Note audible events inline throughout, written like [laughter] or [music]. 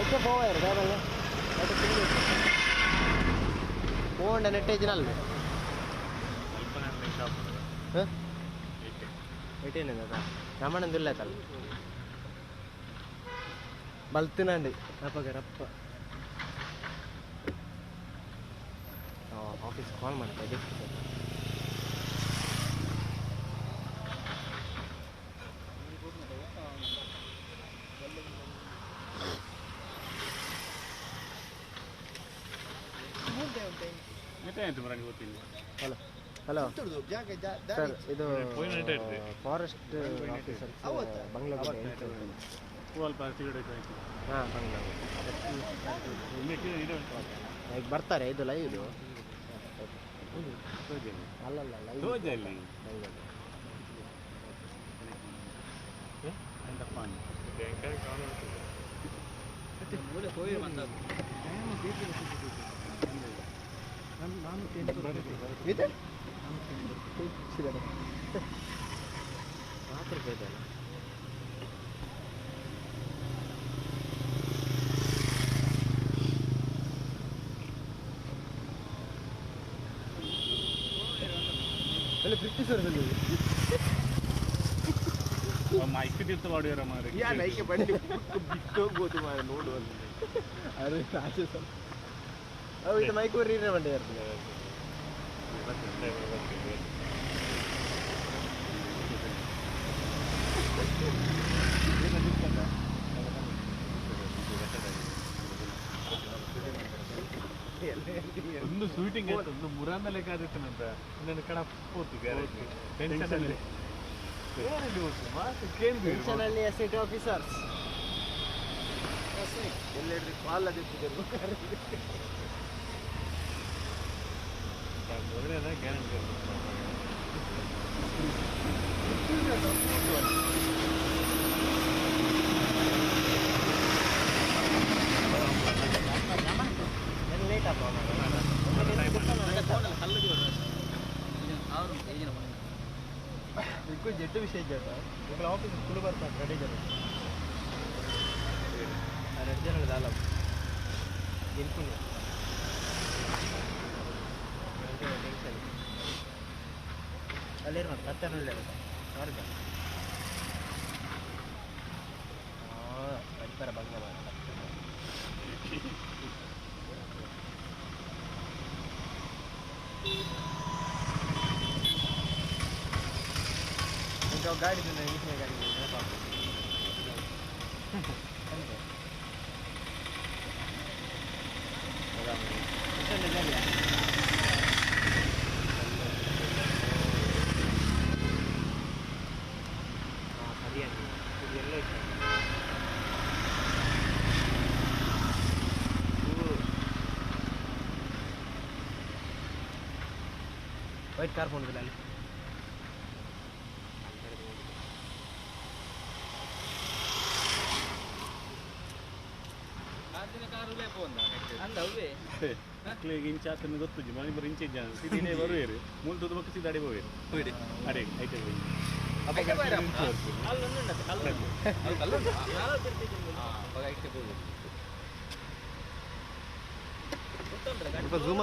ಐತೆ ಪೋವ ಇರೋದು ಆಮೇಲೆ ಮೂವೊಂಡ ನೆಟ್ಟೇಜಿನ ಅಲ್ವೇ ಹಾಂ? ಏಟೇನದ ರಮಣಂದು ಇಲ್ಲ ಆಯ್ತಲ್ಲ ಬಲ್ತಿನಂಡಿ. ಅಪ್ಪಗ ರಪ್ಪ. ಆಫೀಸ್ ಕಾಲ್ ಮಾಡ್ತಾ ಇದ್ದೆ. ಆಯ್ತು ಮರಗೆ ಗೊತ್ತಿಲ್ಲ? ಹಲೋ ಹಲೋ ಸರ್ ಇದು ಪೋಯಿನ ಇಟ್ಟೆ ಇರ್ತೆ. ಫಾರೆಸ್ಟ್ ಆಫೀಸರ್ ಬಂಗ್ಲಾದೇಶ ಸ್ವಲ್ಪ ಆಯ್ತು. ಹಾಂ ಈಗ ಬರ್ತಾರೆ ಇದು ಲೈವ್ ಇದು. ಅಲ್ಲಲ್ಲ ಲೈವ್ ಅಲ್ಲಿ ಹೋಗಿ ಎಂತಪ್ಪ ಇದೆ? ಮಾತ್ರ ಬೇಕಲ್ಲ ಅಲ್ಲ. ಮಾಡಿದಾರ ಮಾರಿ ಬಂಡಿ ಬಿಟ್ಟೋಗ್ಬೋದು ಮಾರ ನೋಡು ಅಂತ ಅರೆ ರಾಜಸ ಅವು ಮೈಕ್ ಮೈಕೂರು ಇರೋ ಬಂಡಿ ಇರ್ತದೆ ಒಂದು ಶೂಟಿಂಗ್ ಆಯ್ತು ಒಂದು ಮುರಾಂದ ಲೆಕ್ಕ ಆದಿತ್ತನಂತ ಇನ್ನೊಂದು ಕಣ ಹೋತು ಗ್ಯಾರೇಜ್ ಟೆನ್ಷನ್ ಅಲ್ಲಿ. ಏನಲ್ಲಿ ಹೋತು ಮಾತು ಕೇಂದ್ರ ಟೆನ್ಷನಲ್ಲಿ ಎಸ್ ಐ ಟಿ ಆಫೀಸರ್ಸ್ ಎಲ್ಲೆಡ್ರಿ ಕಾಲ್ ಅದಿತ್ತಿದ್ರು ಗ್ಯಾರಂಟಿ ಲೇಟ್ ಅಪ್ಪ ಇದಕ್ಕೂ ಜಡ್ಡು ವಿಷಯ ಜಡ್ಡ ಈಗ ಆಫೀಸ್ ಕುಳು ಬರ್ತಾರೆ ರೆಡಿ ಜನ ಎರಡು ಅಲ್ಲಿರೋ ನೋಡಿ ಕತ್ತನಲ್ಲೇ ವರ್ಗ ಹಾಂ ಬರ್ತಾರೆ ಬಂಗ ఇంకా ಗಾಡಿ White car ಕೊಂಡಿಲ್ಲ ಅಲ್ಲಿ [laughs] ಮಕ್ಳಿಗೆ ಇಂಚ ಆತನ ಗೊತ್ತು ಮನೆ ಬರೋ ಇಂಚೆ ಜನ ಸಿದಿನೇ ಬರುವೇರು ಮೂಲ ತುದ ಮಕ್ಕ ಸಿದ ಅಡಿ ಹೋವೇರು ಅಡೆ ಐತೆ ಹೋಗಿ ಸ್ವಲ್ಪ ಝೂಮ್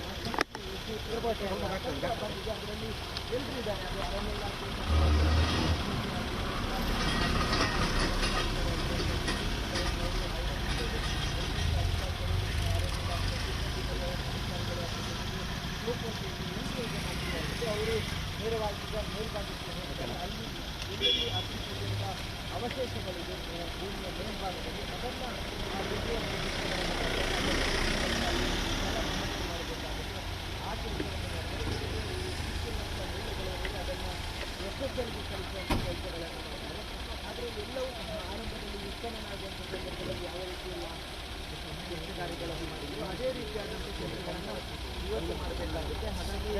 ಅವರು ನೇರವಾಗಿ ಈಗ ಮೇಲ್ಭಾಗಕ್ಕೆ ಹೋಗ್ತಾರೆ ಅಲ್ಲಿ ಎಲ್ಲೆಲ್ಲಿ ಅತಿಥಿಗಳಿಂದ ಅವಶೇಷಗಳಿದೆ ಆ ಭೂಮಿಯ ಮೇಲ್ಭಾಗದಲ್ಲಿ ಅದನ್ನು ಎಲ್ಗೆ ಕಲಿಸುವಂಥ ಕೆಲಸಗಳನ್ನು ಮಾಡ್ತಾರೆ ಆದರೆ ಎಲ್ಲವೂ ಆರಂಭದಲ್ಲಿ ವಿಸ್ತರಣೆಯಾಗುವಂಥ ಸಂದರ್ಭದಲ್ಲಿ ಯಾವ ರೀತಿಯ ಕಾರ್ಯಗಳನ್ನು ಮಾಡಿದ್ರು ಅದೇ ರೀತಿಯಾದಂಥ ಕೆಲಸಗಳನ್ನು ಇವತ್ತು ಮಾಡಬೇಕಾಗುತ್ತೆ ಹಾಗಾಗಿ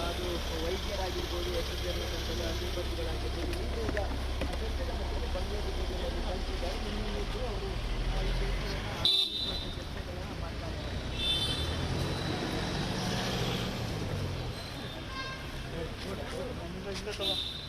ಅದು ವೈದ್ಯರಾಗಿರ್ಬೋದು ಎಸ್ ಎಸ್ ಸಿಬ್ಬಂದಿಗಳಾಗಿರ್ಬೋದು ಇವರು ಈಗ ಬಂಗಾಳಿಗಳಲ್ಲಿ ಕಳಿಸಿದ್ದಾರೆ ಇನ್ನೊಂದು ಅವರು ಈ ವಿಷಯವನ್ನು ಚರ್ಚೆಗಳನ್ನು お願いいたします。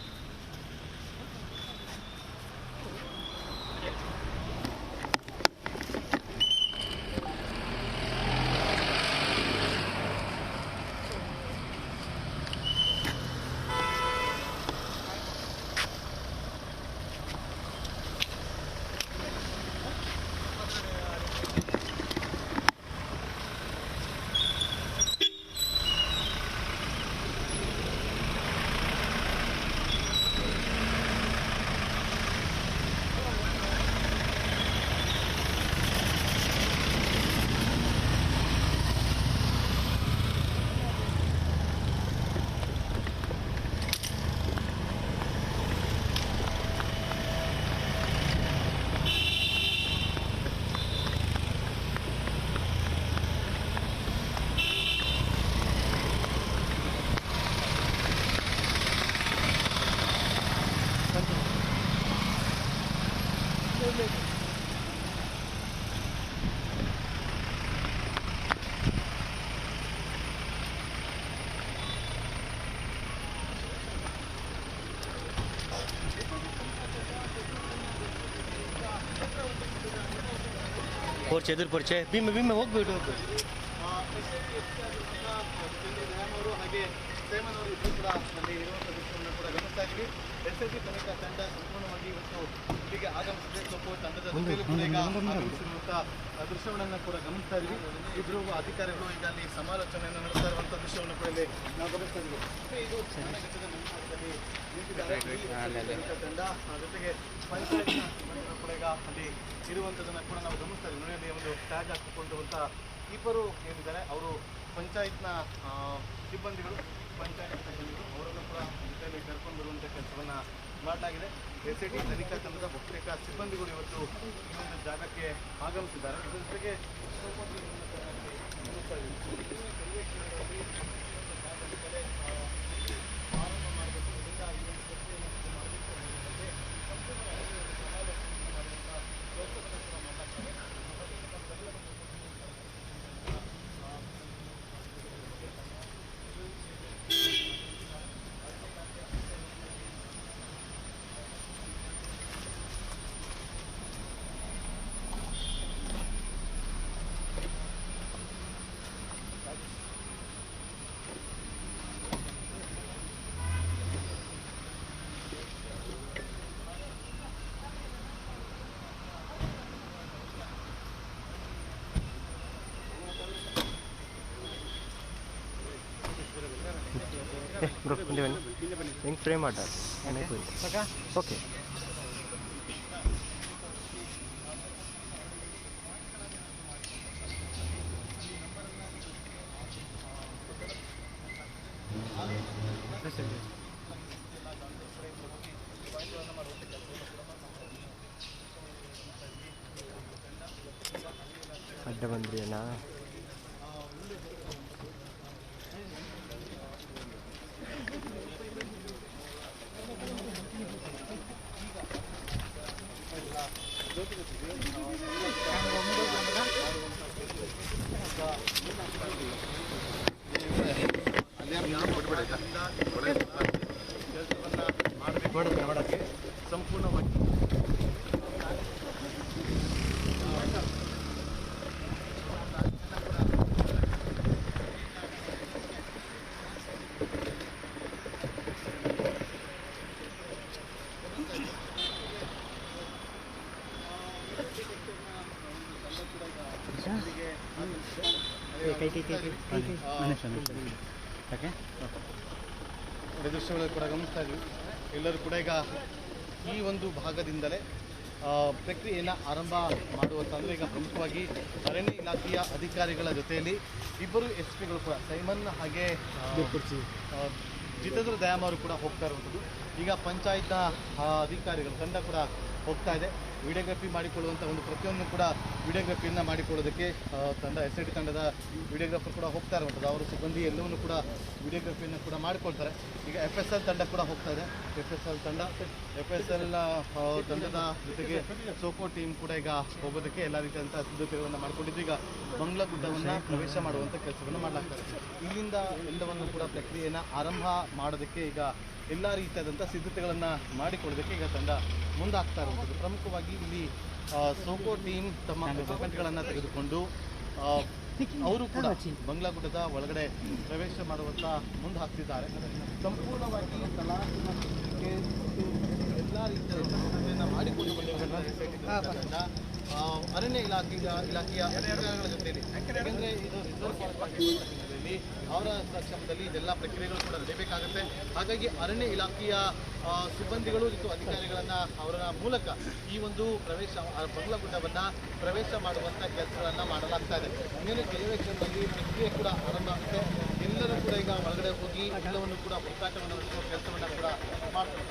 ಆಗಮಿಸಿದೆ ಎದುರು ತಂಡದ ಜೊತೆಯಲ್ಲಿ ಕೂಡ ಹೋಗ್ಬಿಟ್ಟು ಆಗಮಿಸಿರುವಂಥ ದೃಶ್ಯವನ್ನು ಕೂಡ ಗಮನಿಸ್ತಾ ಇದ್ವಿ ಇಬ್ಬರು ಅಧಿಕಾರಿಗಳು ಈಗ ಅಲ್ಲಿ ಸಮಾಲೋಚನೆಯನ್ನು ನಡೆಸ್ತಾ ಇರುವಂತಹ ದೃಶ್ಯವನ್ನು ಕೂಡ ಇಲ್ಲಿ ನಾವು ಗಮನಿಸ್ತಾ ಇದ್ದೀವಿ ಮತ್ತೆ ಇದು ಕರ್ನಾಟಕದ ಮುಂಭಾಗದಲ್ಲಿ ನಿಂತಿದ್ದಾರೆ. ಈ ತನಿಖಾ ತಂಡ ಆ ಜೊತೆಗೆ ಪಂಚಾಯತ್ ಅಲ್ಲಿ ಇರುವಂಥದ್ದನ್ನು ಕೂಡ ನಾವು ಗಮನಿಸ್ತಾ ಇದ್ದೀವಿ ಒಂದು ಟ್ಯಾಗ್ ಹಾಕಿಕೊಂಡಿರುವಂಥ ಇಬ್ಬರು ಏನಿದ್ದಾರೆ ಅವರು ಪಂಚಾಯತ್ನ ಸಿಬ್ಬಂದಿಗಳು, ಪಂಚಾಯತ್ ಸಿಬ್ಬಂದಿಗಳು. ಅವರನ್ನು ಕೂಡ ಜೊತೆಯಲ್ಲಿ ಕರ್ಕೊಂಡು ಬರುವಂಥ ಕೆಲಸವನ್ನು ಮಾಡಲಾಗಿದೆ. ಎಸ್ ಐ ಟಿ ತನಿಖಾ ತಂಡದ ಬಹುತೇಕ ಸಿಬ್ಬಂದಿಗಳು ಇವತ್ತು ಈ ಒಂದು ಜಾಗಕ್ಕೆ ಆಗಮಿಸಿದ್ದಾರೆ. ಇದರ ಜೊತೆಗೆ ಬ್ರೋ ಮುಂದೆ ಬನ್ನಿ ಹೆಂಗೆ ಫ್ರೇಮ್ ಆಟ ಓಕೆ ಅಡ್ಡ ಬಂದ್ರಿ ಅಣ್ಣ. ದೃಶ್ಯಗಳು ಕೂಡ ಗಮನಿಸ್ತಾ ಇದ್ವಿ. ಎಲ್ಲರೂ ಕೂಡ ಈಗ ಈ ಒಂದು ಭಾಗದಿಂದಲೇ ಪ್ರಕ್ರಿಯೆಯನ್ನು ಆರಂಭ ಮಾಡುವಂತ ಅಂದರೆ ಈಗ ಪ್ರಮುಖವಾಗಿ ಅರಣ್ಯ ಇಲಾಖೆಯ ಅಧಿಕಾರಿಗಳ ಜೊತೆಯಲ್ಲಿ ಇಬ್ಬರು ಎಸ್ ಪಿಗಳು ಕೂಡ ಸೈಮನ್ ಹಾಗೆ ಜಿತೇಂದ್ರ ದಯಾಮ್ ಅವರು ಕೂಡ ಹೋಗ್ತಾ ಇರುವಂಥದ್ದು. ಈಗ ಪಂಚಾಯತ್ನ ಅಧಿಕಾರಿಗಳು ತಂಡ ಕೂಡ ಹೋಗ್ತಾ ಇದೆ. ವಿಡಿಯೋಗ್ರಫಿ ಮಾಡಿಕೊಳ್ಳುವಂಥ ಒಂದು ಪ್ರತಿಯೊಂದು ಕೂಡ ವಿಡಿಯೋಗ್ರಫಿಯನ್ನು ಮಾಡಿಕೊಳ್ಳೋದಕ್ಕೆ ತಂಡ ಎಸ್ ಐ ಟಿ ತಂಡದ ವಿಡಿಯೋಗ್ರಾಫರ್ ಕೂಡ ಹೋಗ್ತಾ ಇರುವಂಥದ್ದು. ಅವರು ಸಿಬ್ಬಂದಿ ಎಲ್ಲವನ್ನು ಕೂಡ ವಿಡಿಯೋಗ್ರಫಿಯನ್ನು ಕೂಡ ಮಾಡಿಕೊಳ್ತಾರೆ. ಈಗ ಎಫ್ ಎಸ್ ಎಲ್ ತಂಡ ಕೂಡ ಹೋಗ್ತಾ ಇದೆ. ಎಫ್ ಎಸ್ ಎಲ್ ತಂಡ ಎಫ್ ಎಸ್ ಎಲ್ ತಂಡದ ಜೊತೆಗೆ ಸೋಕೋ ಟೀಮ್ ಕೂಡ ಈಗ ಹೋಗೋದಕ್ಕೆ ಎಲ್ಲ ರೀತಿಯಾದಂಥ ಸಿದ್ಧತೆಗಳನ್ನು ಮಾಡಿಕೊಂಡಿದ್ದು. ಈಗ ಬಂಗ್ಲಾ ಗುಡ್ಡವನ್ನು ಪ್ರವೇಶ ಮಾಡುವಂಥ ಕೆಲಸವನ್ನು ಮಾಡಲಾಗ್ತದೆ ಇಲ್ಲಿಂದ ಎಲ್ಲವನ್ನು ಕೂಡ ಪ್ರಕ್ರಿಯೆಯನ್ನು ಆರಂಭ ಮಾಡೋದಕ್ಕೆ ಈಗ ಎಲ್ಲ ರೀತಿಯಾದಂಥ ಸಿದ್ಧತೆಗಳನ್ನು ಮಾಡಿಕೊಳ್ಳೋದಕ್ಕೆ ಈಗ ತಂಡ ಮುಂದಾಗ್ತಾ ಇರುವಂಥದ್ದು. ಪ್ರಮುಖವಾಗಿ ಇಲ್ಲಿ ಸೋಕೋ ಟೀಮ್ ತಮ್ಮ ಎಕ್ವಿಪ್ಮೆಂಟ್ಗಳನ್ನು ತೆಗೆದುಕೊಂಡು ಆ, ಅವರು ಕೂಡ ಬಂಗ್ಲಾ ಗುಡ್ಡದ ಒಳಗಡೆ ಪ್ರವೇಶ ಮಾಡುವಂತ ಮುಂದೆ ಹಾಕ್ತಿದ್ದಾರೆ. ಸಂಪೂರ್ಣವಾಗಿ ಎಲ್ಲ ರೀತಿಯ ಸಿದ್ಧತೆಯನ್ನು ಮಾಡಿಕೊಂಡು ಅರಣ್ಯ ಇಲಾಖೆಯ ಇಲಾಖೆಯ ಅಧಿಕಾರಿಗಳ ಜೊತೆಯಲ್ಲಿ. ಯಾಕಂದ್ರೆ ಇದು ರಿಸರ್ವ್ ಹಿನ್ನೆಲೆಯಲ್ಲಿ ಅವರ ಸಕ್ಷಮದಲ್ಲಿ ಇದೆಲ್ಲ ಪ್ರಕ್ರಿಯೆಗಳು ಕೂಡ ನಡೆಯಬೇಕಾಗುತ್ತೆ ಹಾಗಾಗಿ ಅರಣ್ಯ ಇಲಾಖೆಯ ಸಿಬ್ಬಂದಿಗಳು ಮತ್ತು ಅಧಿಕಾರಿಗಳನ್ನು ಅವರ ಮೂಲಕ ಈ ಒಂದು ಪ್ರವೇಶ ಬಂಗ್ಲ ಗುಡ್ಡವನ್ನು ಪ್ರವೇಶ ಮಾಡುವಂಥ ಕೆಲಸಗಳನ್ನು ಮಾಡಲಾಗ್ತಾ ಇದೆ. ಇನ್ನೇನು ಕೆಲವೇ ಕ್ಷಣದಲ್ಲಿ ಪ್ರಕ್ರಿಯೆ ಕೂಡ ಆರಂಭ ಆಗುತ್ತೆ. ಎಲ್ಲರೂ ಕೂಡ ಈಗ ಒಳಗಡೆ ಹೋಗಿ ಎಲ್ಲವನ್ನು ಕೂಡ ಹುಡುಕಾಟವನ್ನು ನಡೆಸುವ ಕೆಲಸವನ್ನು ಕೂಡ ಮಾಡ್ತಾರೆ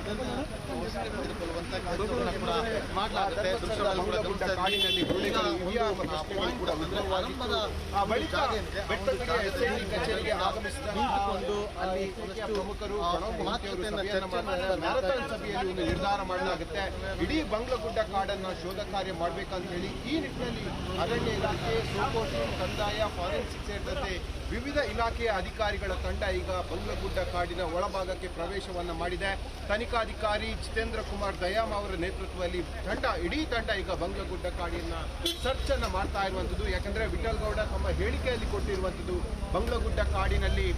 ಅದನ್ನ ವಶಕ್ಕೆ ತೆಗೆದುಕೊಳ್ಳುವಂತ ಕೆಲಸವನ್ನ ಕೂಡ ಮಾಡಲಾಗುತ್ತೆ ದೃಶ್ಯಗಳನ್ನು ಕೂಡ ಗಮನಿಸ್ತಾ ಇದ್ದೀವಿ. ಈಗ ಒಂದು ಆ point ಅಂದ್ರೆ ಆರಂಭದ ಆ ಬಳಿಕ ಜಾಗ ಏನಿದೆ, ಆ ಒಂದು ಬೆಟ್ಟದಡಿ ಜಾಗದಲ್ಲಿ SIT ಕಚೇರಿಗೆ ಆಗಮಿಸಿದ ನಿಂತುಕೊಂಡು ಅಲ್ಲಿ ಒಂದಷ್ಟು ಪ್ರಮುಖರು ಆ, ಪ್ರಣವ್ ಮುಖರ್ಜಿ ಅವರು ಮಾತುಕತೆಯನ್ನ ಅಲ್ಲಿ ಮಾಡ್ತಾರೆ. ಮ್ಯಾರಥಾನ್ ಸಭೆಯಲ್ಲಿ ಒಂದು ನಿರ್ಧಾರ ಮಾಡಲಾಗುತ್ತೆ ಇಡೀ ಬಂಗ್ಲಗುಡ್ಡ ಕಾಡನ್ನ ಶೋಧ ಕಾರ್ಯ ಮಾಡಬೇಕಂತ ಹೇಳಿ ಈ ನಿಟ್ಟಿನಲ್ಲಿ ಅರಣ್ಯ ಇಲಾಖೆ ಕಂದಾಯ ಫಾರೆನ್ಸಿಕ್ ಸೇರಿದಂತೆ ವಿವಿಧ ಇಲಾಖೆಯ ಅಧಿಕಾರಿಗಳ ತಂಡ ಈಗ ಬಂಗ್ಲಗುಡ್ಡ ಕಾಡಿನ ಒಳಭಾಗಕ್ಕೆ ಪ್ರವೇಶವನ್ನು ಮಾಡಿದೆ. ತನಿಖಾಧಿಕಾರಿ ಜಿತೇಂದ್ರ ಕುಮಾರ್ ದಯಾಮ್ ಅವರ ನೇತೃತ್ವದಲ್ಲಿ ತಂಡ, ಇಡೀ ತಂಡ ಈಗ ಬಂಗ್ಲಗುಡ್ಡ ಕಾಡಿನ ಸರ್ಚ್ ಅನ್ನು ಮಾಡ್ತಾ ಇರುವಂತದ್ದು ಯಾಕಂದ್ರೆ ವಿಠಲ್ ಗೌಡ ತಮ್ಮ ಹೇಳಿಕೆಯಲ್ಲಿ ಕೊಟ್ಟಿರುವಂತದ್ದು ಬಂಗ್ಲಗುಡ್ಡ ಕಾಡಿನಲ್ಲಿ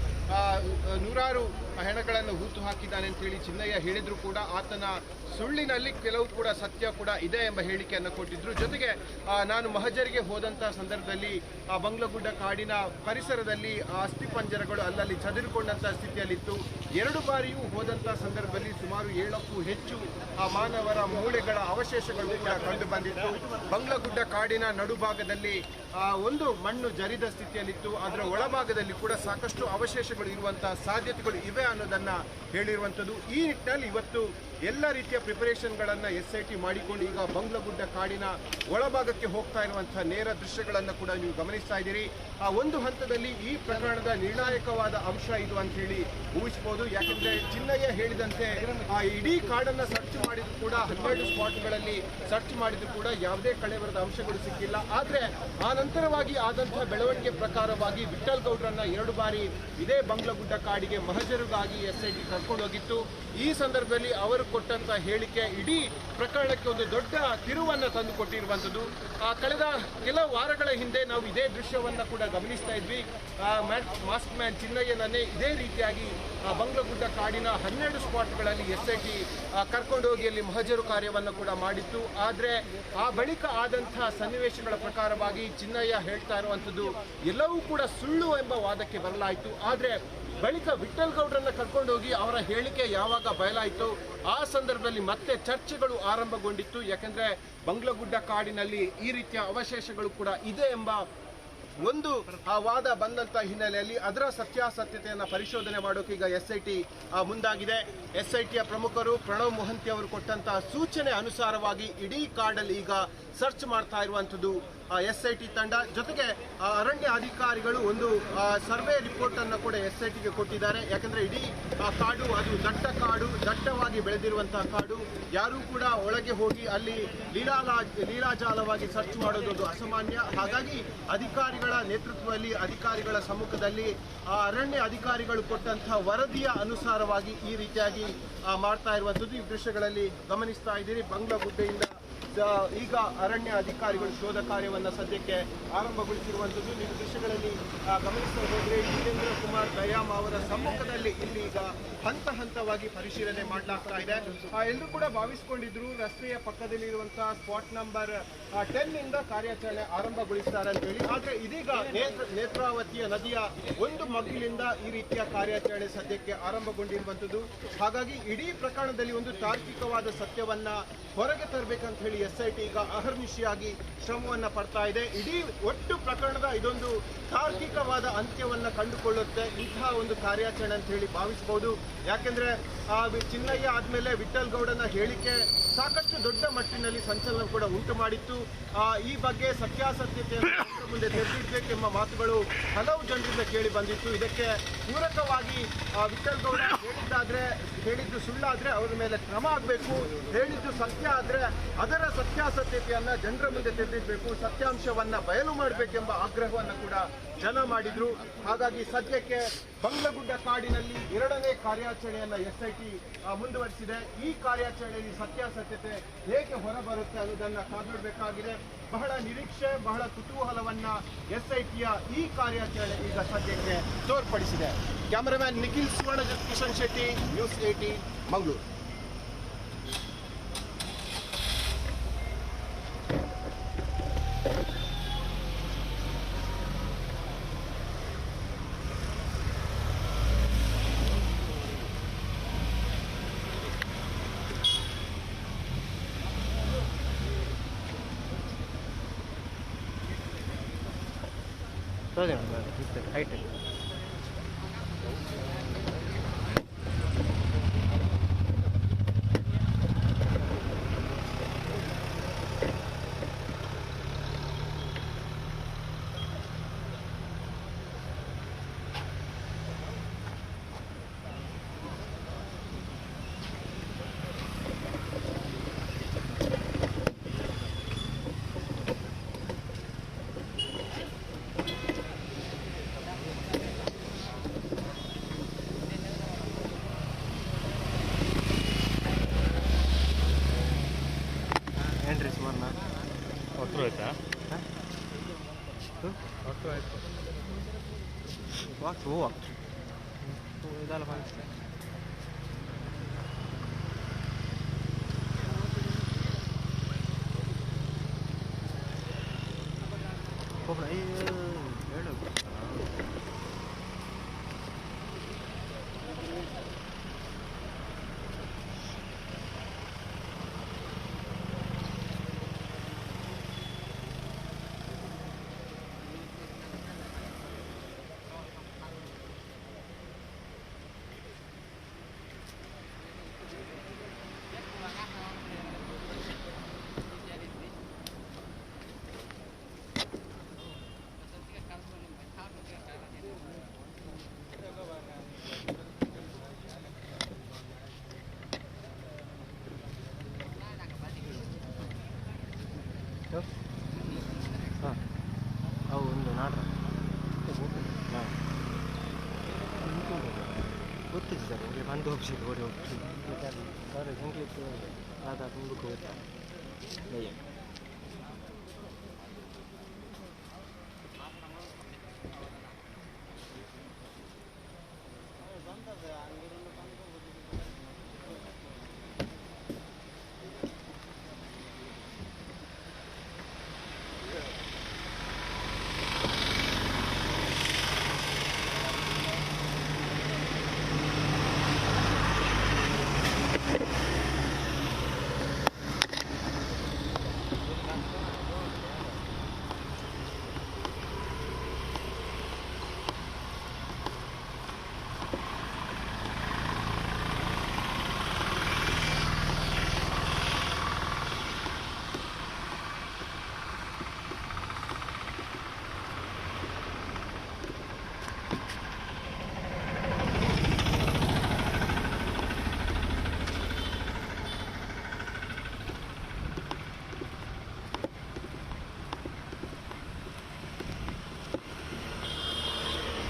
ನೂರಾರು ಹೆಣಗಳನ್ನು ಹೂತು ಹಾಕಿದ್ದಾನೆ ಅಂತ ಹೇಳಿ ಚಿನ್ನಯ್ಯ ಹೇಳಿದ್ರು ಕೂಡ ಆತನ ಸುಳ್ಳಿನಲ್ಲಿ ಕೆಲವು ಕೂಡ ಸತ್ಯ ಕೂಡ ಇದೆ ಎಂಬ ಹೇಳಿಕೆಯನ್ನು ಕೊಟ್ಟಿದ್ರು. ಜೊತೆಗೆ ನಾನು ಮಹಜರಿಗೆ ಹೋದಂಥ ಸಂದರ್ಭದಲ್ಲಿ ಆ ಬಂಗ್ಲಗುಡ್ಡ ಕಾಡಿನ ಪರಿಸರದಲ್ಲಿ ಆ ಅಸ್ಥಿಪಂಜರಗಳು ಅಲ್ಲಲ್ಲಿ ಚದುರಿಕೊಂಡಂತ ಸ್ಥಿತಿಯಲ್ಲಿತ್ತು. ಎರಡು ಬಾರಿಯೂ ಹೋದಂತ ಸಂದರ್ಭದಲ್ಲಿ ಸುಮಾರು ಏಳಕ್ಕೂ ಹೆಚ್ಚು ಆ ಮಾನವರ ಮೂಳೆಗಳ ಅವಶೇಷಗಳು ಕೂಡ ಕಂಡು ಬಂದಿತ್ತು. ಬಂಗ್ಲಗುಡ್ಡ ಕಾಡಿನ ನಡುಭಾಗದಲ್ಲಿ ಆ, ಒಂದು ಮಣ್ಣು ಜರಿದ ಸ್ಥಿತಿಯಲ್ಲಿತ್ತು. ಅದರ ಒಳಭಾಗದಲ್ಲಿ ಕೂಡ ಸಾಕಷ್ಟು ಅವಶೇಷಗಳು ಇರುವಂತಹ ಸಾಧ್ಯತೆಗಳು ಇವೆ ಅನ್ನೋದನ್ನ ಹೇಳಿರುವಂಥದ್ದು. ಈ ನಿಟ್ಟಿನಲ್ಲಿ ಇವತ್ತು ಎಲ್ಲ ರೀತಿಯ ಪ್ರಿಪರೇಷನ್ಗಳನ್ನು ಎಸ್ ಐ ಟಿ ಮಾಡಿಕೊಂಡು ಈಗ ಬಂಗ್ಲಗುಡ್ಡ ಕಾಡಿನ ಒಳಭಾಗಕ್ಕೆ ಹೋಗ್ತಾ ಇರುವಂತಹ ನೇರ ದೃಶ್ಯಗಳನ್ನು ಕೂಡ ನೀವು ಗಮನಿಸ್ತಾ ಇದ್ದೀರಿ. ಆ ಒಂದು ಹಂತದಲ್ಲಿ ಈ ಪ್ರಕರಣದ ನಿರ್ಣಾಯಕವಾದ ಅಂಶ ಇದು ಅಂತ ಹೇಳಿ ಊಹಿಸಬಹುದು ಯಾಕೆಂದ್ರೆ ಚಿನ್ನಯ್ಯ ಹೇಳಿದಂತೆ ಆ ಇಡೀ ಕಾಡನ್ನು ಸರ್ಚ್ ಮಾಡಿದ್ರು ಕೂಡ, ಹನ್ನೆರಡು ಸ್ಪಾಟ್ಗಳಲ್ಲಿ ಸರ್ಚ್ ಮಾಡಿದ್ರು ಕೂಡ ಯಾವುದೇ ಕಳೆಬರದ ಅಂಶಗಳು ಸಿಕ್ಕಿಲ್ಲ. ಆದ್ರೆ ಆ ನಂತರವಾಗಿ ಆದಂತಹ ಬೆಳವಣಿಗೆ ಪ್ರಕಾರವಾಗಿ ವಿಠಲ್ ಗೌಡ್ರನ್ನ ಎರಡು ಬಾರಿ ಇದೇ ಬಂಗ್ಲಗುಡ್ಡ ಕಾಡಿಗೆ ಮಹಜರುಗಾಗಿ ಎಸ್ ಐ ಟಿ ಕರ್ಕೊಂಡು ಹೋಗಿತ್ತು ಈ ಸಂದರ್ಭದಲ್ಲಿ ಅವರು ಕೊಟ್ಟಂತ ಹೇಳಿಕೆ ಇಡೀ ಪ್ರಕರಣಕ್ಕೆ ಒಂದು ದೊಡ್ಡ ತಿರುವನ್ನ ತಂದು ಕೊಟ್ಟಿರುವಂಥದ್ದು ಆ, ಕಳೆದ ಕೆಲ ವಾರಗಳ ಹಿಂದೆ ನಾವು ಇದೇ ದೃಶ್ಯವನ್ನ ಕೂಡ ಗಮನಿಸ್ತಾ ಇದ್ವಿ. ಮಾಸ್ಕ್ ಮ್ಯಾನ್ ಚಿನ್ನಯ್ಯನನ್ನೇ ಇದೇ ರೀತಿಯಾಗಿ, ಆ, ಬಂಗ್ಲಗುಡ್ಡ ಕಾಡಿನ ಹನ್ನೆರಡು ಸ್ಪಾಟ್ಗಳಲ್ಲಿ ಎಸ್ ಐ ಟಿ ಕರ್ಕೊಂಡು ಹೋಗಿ ಅಲ್ಲಿ ಮಹಜರು ಕಾರ್ಯವನ್ನು ಕೂಡ ಮಾಡಿತ್ತು. ಆದರೆ ಆ ಬಳಿಕ ಆದಂತಹ ಸನ್ನಿವೇಶಗಳ ಪ್ರಕಾರವಾಗಿ ಚಿನ್ನಯ್ಯ ಹೇಳ್ತಾ ಇರುವಂಥದ್ದು ಎಲ್ಲವೂ ಕೂಡ ಸುಳ್ಳು ಎಂಬ ವಾದಕ್ಕೆ ಬರಲಾಯಿತು. ಆದರೆ ಬಳಿಕ ವಿಠಲ್ ಗೌಡ್ರನ್ನ ಕರ್ಕೊಂಡು ಹೋಗಿ ಅವರ ಹೇಳಿಕೆ ಯಾವಾಗ ಬಯಲಾಯಿತು ಆ ಸಂದರ್ಭದಲ್ಲಿ ಮತ್ತೆ ಚರ್ಚೆಗಳು ಆರಂಭಗೊಂಡಿತ್ತು. ಯಾಕಂದ್ರೆ ಬಂಗ್ಲಗುಡ್ಡ ಕಾಡಿನಲ್ಲಿ ಈ ರೀತಿಯ ಅವಶೇಷಗಳು ಕೂಡ ಇದೆ ಎಂಬ ಒಂದು, ಆ ವಾದ ಬಂದಂತ ಹಿನ್ನೆಲೆಯಲ್ಲಿ ಅದರ ಸತ್ಯಾಸತ್ಯತೆಯನ್ನು ಪರಿಶೋಧನೆ ಮಾಡೋಕೆ ಈಗ ಎಸ್ ಐ ಟಿ ಮುಂದಾಗಿದೆ. ಎಸ್ ಐ ಟಿಯ ಪ್ರಮುಖರು ಪ್ರಣವ್ ಮೊಹಂತಿ ಅವರು ಕೊಟ್ಟಂತಹ ಸೂಚನೆ ಅನುಸಾರವಾಗಿ ಇಡೀ ಕಾಡಲ್ಲಿ ಈಗ ಸರ್ಚ್ ಮಾಡ್ತಾ ಇರುವಂಥದ್ದು ಎಸ್ ಐ ಟಿ ತಂಡ. ಜೊತೆಗೆ ಅರಣ್ಯ ಅಧಿಕಾರಿಗಳು ಒಂದು ಸರ್ವೆ ರಿಪೋರ್ಟ್ ಅನ್ನು ಕೂಡ ಎಸ್ ಐ ಟಿಗೆ ಕೊಟ್ಟಿದ್ದಾರೆ. ಯಾಕಂದ್ರೆ ಇಡೀ ಕಾಡು ಅದು ದಟ್ಟ ಕಾಡು ದಟ್ಟವಾಗಿ ಬೆಳೆದಿರುವಂತಹ ಕಾಡು. ಯಾರೂ ಕೂಡ ಒಳಗೆ ಹೋಗಿ ಅಲ್ಲಿ ಲೀಲಾಲಾ ಲೀಲಾಜಾಲವಾಗಿ ಸರ್ಚ್ ಮಾಡೋದು ಅಸಾಮಾನ್ಯ. ಹಾಗಾಗಿ ಅಧಿಕಾರಿಗಳ ನೇತೃತ್ವದಲ್ಲಿ ಅಧಿಕಾರಿಗಳ ಸಮ್ಮುಖದಲ್ಲಿ ಆ ಅರಣ್ಯ ಅಧಿಕಾರಿಗಳು ಕೊಟ್ಟಂತಹ ವರದಿಯ ಅನುಸಾರವಾಗಿ ಈ ರೀತಿಯಾಗಿ ಮಾಡ್ತಾ ಇರುವಂಥದ್ದು ಈ ದೃಶ್ಯಗಳಲ್ಲಿ ಗಮನಿಸ್ತಾ ಇದ್ದೀರಿ. ಬಂಗ್ಲಗುಡ್ಡೆಯಿಂದ ಆ, ಈಗ ಅರಣ್ಯ ಅಧಿಕಾರಿಗಳು ಶೋಧ ಕಾರ್ಯವನ್ನ ಸದ್ಯಕ್ಕೆ ಆರಂಭಗೊಳಿಸಿರುವಂಥದ್ದು. ನೀವು ದೃಶ್ಯಗಳಲ್ಲಿ ಗಮನಿಸ್ತಾ ಹೋದ್ರೆ ಜಿತೇಂದ್ರ ಕುಮಾರ್ ದಯಾಮ್ ಅವರ ಸಮ್ಮುಖದಲ್ಲಿ ಇಲ್ಲಿ ಈಗ ಹಂತ ಹಂತವಾಗಿ ಪರಿಶೀಲನೆ ಮಾಡಲಾಗ್ತಾ ಇದೆ. ಎಲ್ಲರೂ ಕೂಡ ಭಾವಿಸಿಕೊಂಡಿದ್ರು ರಸ್ತೆಯ ಪಕ್ಕದಲ್ಲಿ ಇರುವಂತಹ ಸ್ಪಾಟ್ ನಂಬರ್ ಟೆನ್ ಇಂದ ಕಾರ್ಯಾಚರಣೆ ಆರಂಭಗೊಳಿಸ್ತಾರೆ ಅಂತ ಹೇಳಿ. ಆದ್ರೆ ಇದೀಗ ನೇತ್ರ, ನೇತ್ರಾವತಿಯ ನದಿಯ ಒಂದು ಮಗ್ಗಿಲಿಂದ ಈ ರೀತಿಯ ಕಾರ್ಯಾಚರಣೆ ಸದ್ಯಕ್ಕೆ ಆರಂಭಗೊಂಡಿರುವಂಥದ್ದು. ಹಾಗಾಗಿ ಇಡೀ ಪ್ರಕರಣದಲ್ಲಿ ಒಂದು ತಾರ್ಕಿಕವಾದ ಸತ್ಯವನ್ನ ಹೊರಗೆ ತರಬೇಕಂತ ಹೇಳಿ ಎಸ್ ಐ ಟಿ ಈಗ ಅಹರ್ನಿಶಿಯಾಗಿ ಶ್ರಮವನ್ನ ಪಡ್ತಾ ಇದೆ. ಇಡೀ ಒಟ್ಟು ಪ್ರಕರಣದ ಇದೊಂದು ತಾರ್ಕಿಕವಾದ ಅಂತ್ಯವನ್ನ ಕಂಡುಕೊಳ್ಳುತ್ತೆ. ಇಂತಹ ಒಂದು ಕಾರ್ಯಾಚರಣೆ ಅಂತ ಹೇಳಿ ಭಾವಿಸಬಹುದು ಯಾಕೆಂದ್ರೆ ಆ ಚಿನ್ನಯ್ಯ ಆದ್ಮೇಲೆ ವಿಠಲ್ ಗೌಡನ ಹೇಳಿಕೆ ಸಾಕಷ್ಟು ದೊಡ್ಡ ಮಟ್ಟಿನಲ್ಲಿ ಸಂಚಲನ ಕೂಡ ಉಂಟು ಮಾಡಿತ್ತು. ಈ ಬಗ್ಗೆ ಸತ್ಯಾಸತ್ಯತೆ ಮುಂದೆ ತೆರೆದಿಡಬೇಕೆಂಬ ಮಾತುಗಳು ಹಲವು ಜನರಿಂದ ಕೇಳಿ ಬಂದಿತ್ತು. ಇದಕ್ಕೆ ಪೂರಕವಾಗಿ ವಿಠಲ್ ಗೌಡ ಹೇಳಿದ್ದಾದ್ರೆ, ಹೇಳಿದ್ದು ಸುಳ್ಳಾದ್ರೆ ಅವರ ಮೇಲೆ ಕ್ರಮ ಆಗಬೇಕು. ಹೇಳಿದ್ದು ಸತ್ಯ ಆದ್ರೆ ಅದರ ಸತ್ಯಾಸತ್ಯತೆಯನ್ನ ಜನರ ಮುಂದೆ ತೆರೆದಿಡಬೇಕು ಸತ್ಯಾಂಶವನ್ನ ಬಯಲು ಮಾಡಬೇಕೆಂಬ ಆಗ್ರಹವನ್ನು ಕೂಡ ಜನ ಮಾಡಿದ್ರು. ಹಾಗಾಗಿ ಸದ್ಯಕ್ಕೆ ಬಂಗ್ಲಗುಡ್ಡ ಕಾಡಿನಲ್ಲಿ ಎರಡನೇ ಕಾರ್ಯಾಚರಣೆಯನ್ನ ಎಸ್ಐಟಿ ಮುಂದುವರಿಸಿದೆ. ಈ ಕಾರ್ಯಾಚರಣೆಯಲ್ಲಿ ಸತ್ಯಾಸತ್ಯತೆ ಹೇಗೆ ಹೊರಬರುತ್ತೆ ಅನ್ನೋದನ್ನ ಕಾದಿಡಬೇಕಾಗಿದೆ ಬಹಳ ನಿರೀಕ್ಷೆ, ಬಹಳ ಕುತೂಹಲವನ್ನ ಎಸ್ಐಟಿಯ ಈ ಕಾರ್ಯಾಚರಣೆ ಈಗ ಸದ್ಯಕ್ಕೆ ತೋರ್ಪಡಿಸಿದೆ. Cameraman Nikhil Suvarna Kishan Shetty, news eighty Mangaluru. ಒಟ್ಟರು ಆಯ್ತಾ ಹಾಂ ಒಟ್ಟರು ಆಯ್ತು ವಾಕ್ ಹೂ ವಾಕ್ ಇದೆಲ್ಲ ಕಾಣಿಸ್ತೆ ಒಬ್ಬ 없이도 어렵고 일단 나를 생길 때 나다 공부 그거다 네.